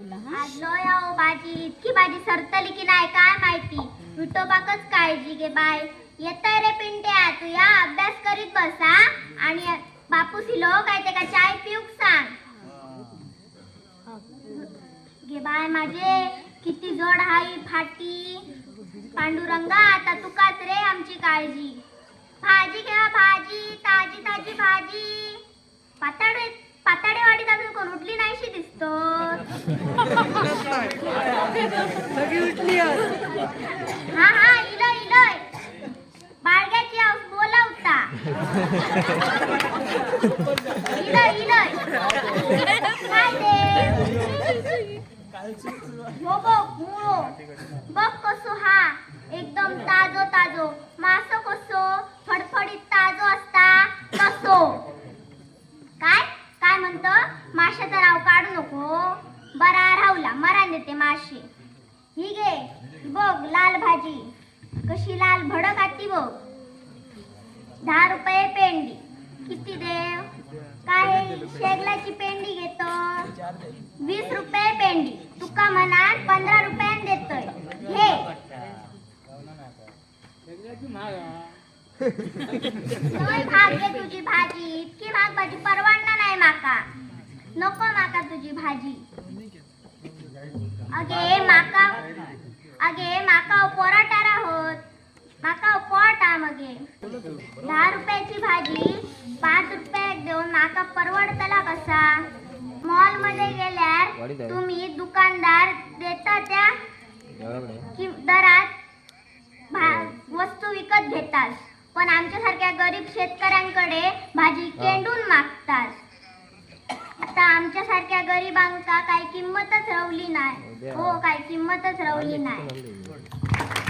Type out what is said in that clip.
तुला हा. आज लो याओ भाजी इतकी भाजी सरतली की नाही काय माहिती? विठोबाकच काळजी घे बाय येतय रे पिंट्या तू या अभ्यास करीत बसा आणि बापू सिलो काय ते का चाय पिऊक सांग. घे बाय माझे किती जोड हाई फाटी. पांडुरंगा आता तुकाच रे आमची काळजी. भाजी घ्या भाजी ताजी ताजी भाजी. हा हा बाळग्याची आऊस काय हो बघ मुळो बघ कसो हा एकदम ताजो ताजो मासो कसो फडफडीत ताजो असता तसो काय? काय म्हणत? माशाचं राव काढू नको. बरा राहुला मरान देते मासे ही घे बघ लाल भाजी. कशी लाल भडक आती बघ. दहा रुपये पेंडी. किती देव? काय? शेगलाची पेंडी घेतो? वीस रुपये पेंडी. तुका म्हणाल पंधरा रुपयान देतोय. हे भाग घे तुझी भाजी. इतकी महाग भाजी परवडणार नाही माका. नको माका तुझी भाजी. अगे माका अगे माका पोराटारा होत. माका पोटा मगे. दहा रुपयाची भाजी पाच रुपयाक देऊन माका परवडतला कसा? मॉलमध्ये गेल्यार तुम्ही दुकानदार देता त्या कि- दरात भा- वस्तू विकत घेतात पण आमच्यासारख्या गरीब शेतकऱ्यांकडे भाजी केंडून मागतात आता आमच्यासारख्या गरिबांका काही किंमतच रवली नाही. हो काही किंमतच रवली नाही.